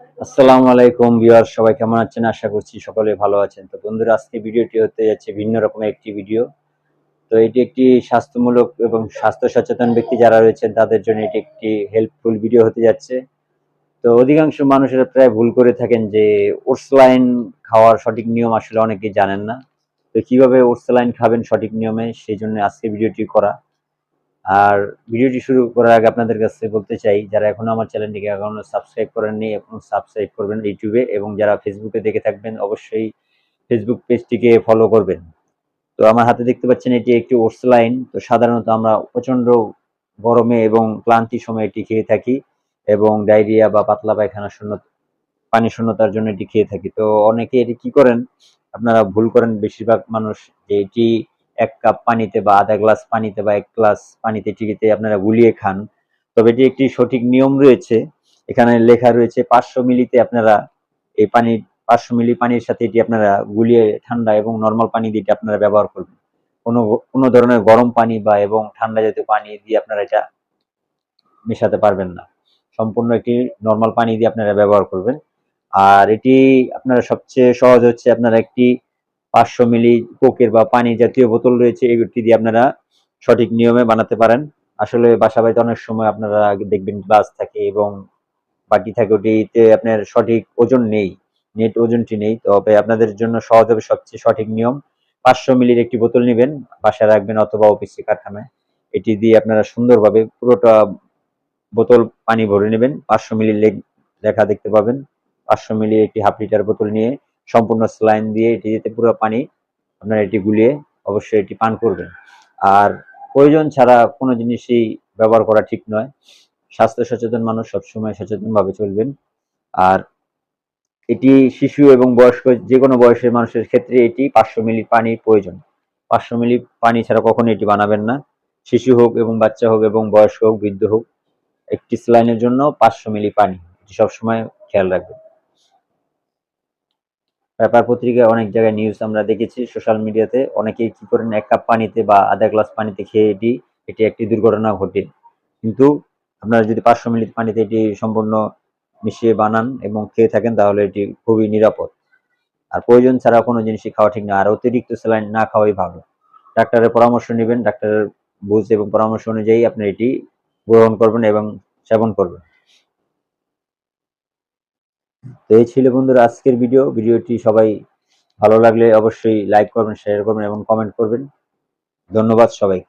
আসসালামু আলাইকুম ভিউয়ার, সবাই কেমন আছেন? আশা করছি সকলে ভালো আছেন। তো বন্ধুরা, আজকে ভিডিওটি হতে যাচ্ছে ভিন্ন রকমের একটি ভিডিও। তো এটি একটি স্বাস্থ্যমূলক এবং স্বাস্থ্য সচেতন ব্যক্তি যারা রয়েছেন, তাদের জন্য এটি একটি হেল্পফুল ভিডিও হতে যাচ্ছে। তো অধিকাংশ মানুষেরা প্রায় ভুল করে থাকেন যে ওটসলাইন খাওয়ার সঠিক নিয়ম আসলে অনেকেই জানেন না। তো কীভাবে ওটসলাইন খাবেন সঠিক নিয়মে, সেই জন্য আজকে ভিডিওটি করা। আর ভিডিওটি শুরু করার আগে আপনাদের কাছে বলতে চাই, যারা এখনও আমার চ্যানেলটিকে এখনও সাবস্ক্রাইব করেননি, এখন সাবস্ক্রাইব করবেন ইউটিউবে এবং যারা ফেসবুকে দেখে থাকবেন অবশ্যই ফেসবুক পেজটিকে ফলো করবেন। তো আমার হাতে দেখতে পাচ্ছেন এটি একটি ওটস লাইন। তো সাধারণত আমরা প্রচণ্ড গরমে এবং ক্লান্তি সময় এটি খেয়ে থাকি এবং ডায়রিয়া বা পাতলা পায়খানা শূন্য, পানি শূন্যতার জন্য এটি খেয়ে থাকি। তো অনেকে এটি কি করেন? আপনারা ভুল করেন, বেশিরভাগ মানুষ এটি এক কাপ পানিতে বা আধা গ্লাস পানিতে বা এক গ্লাস পানিতে টিকিতে আপনারা গুলিয়ে খান। তবে এটি একটি সঠিক নিয়ম রয়েছে। এখানে লেখা রয়েছে পাঁচশো মিলিতে আপনারা এই পানি, পাঁচশো মিলি পানির সাথে এটি আপনারা গুলিয়ে ঠান্ডা এবং নর্মাল পানি দিয়ে আপনারা ব্যবহার করবেন। কোনো কোনো ধরনের গরম পানি বা এবং ঠান্ডা জাতীয় পানি দিয়ে আপনারা এটা মেশাতে পারবেন না। সম্পূর্ণ একটি নর্মাল পানি দিয়ে আপনারা ব্যবহার করবেন। আর এটি আপনারা সবচেয়ে সহজ হচ্ছে আপনারা একটি পাঁচশো মিলি কোকের বা পানি জাতীয় বোতল রয়েছে এগুলি দিয়ে আপনারা সঠিক নিয়মে বানাতে পারেন। আসলে বাসা বাড়িতে অনেক সময় আপনারা দেখবেন গ্লাস থাকে এবং বাকি থাকে, ওটিতে আপনার সঠিক ওজন নেই, নেট ওজনটি নেই। তবে আপনাদের জন্য সহজ হবে সবচেয়ে সঠিক নিয়ম, পাঁচশো মিলির একটি বোতল নেবেন, বাসায় রাখবেন অথবা অফিসে কারখানায়। এটি দিয়ে আপনারা সুন্দরভাবে পুরোটা বোতল পানি ভরে নেবেন। পাঁচশো মিলি লেখা দেখতে পাবেন। পাঁচশো মিলি একটি হাফ লিটার বোতল নিয়ে সম্পূর্ণ স্লাইন দিয়ে এটি যেতে পুরো পানি আপনারা এটি গুলিয়ে অবশ্যই এটি পান করবেন। আর প্রয়োজন ছাড়া কোনো জিনিসই ব্যবহার করা ঠিক নয়। স্বাস্থ্য সচেতন মানুষ সবসময় সচেতনভাবে চলবেন। আর এটি শিশু এবং বয়স্ক যে কোনো বয়সের মানুষের ক্ষেত্রে এটি পাঁচশো মিলি পানির প্রয়োজন। পাঁচশো মিলি পানি ছাড়া কখনো এটি বানাবেন না। শিশু হোক এবং বাচ্চা হোক এবং বয়স্ক হোক, বৃদ্ধ হোক, একটি স্লাইনের জন্য পাঁচশো মিলি পানি। এটি সবসময় খেয়াল রাখবেন। পেপার পত্রিকায় অনেক জায়গায় নিউজ আমরা দেখেছি সোশ্যাল মিডিয়াতে অনেকেই কি করেন এক কাপ পানিতে বা আধা গ্লাস পানিতে খেয়ে এটি এটি একটি দুর্ঘটনা ঘটে। কিন্তু আপনারা যদি পাঁচশো মিলি পানিতে এটি সম্পূর্ণ মিশিয়ে বানান এবং খেয়ে থাকেন, তাহলে এটি খুবই নিরাপদ। আর প্রয়োজন ছাড়া কোনো জিনিসই খাওয়া ঠিক না। আর অতিরিক্ত স্যালাইন না খাওয়াই ভালো। ডাক্তারের পরামর্শ নেবেন। ডাক্তারের বুঝ এবং পরামর্শ অনুযায়ী আপনি এটি গ্রহণ করবেন এবং সেবন করবেন। তো এই ছিল বন্ধুরা আজকের ভিডিও ভিডিওটি সবাই ভালো লাগলে অবশ্যই লাইক করবেন শেয়ার করবেন এবং কমেন্ট করবেন। ধন্যবাদ সবাই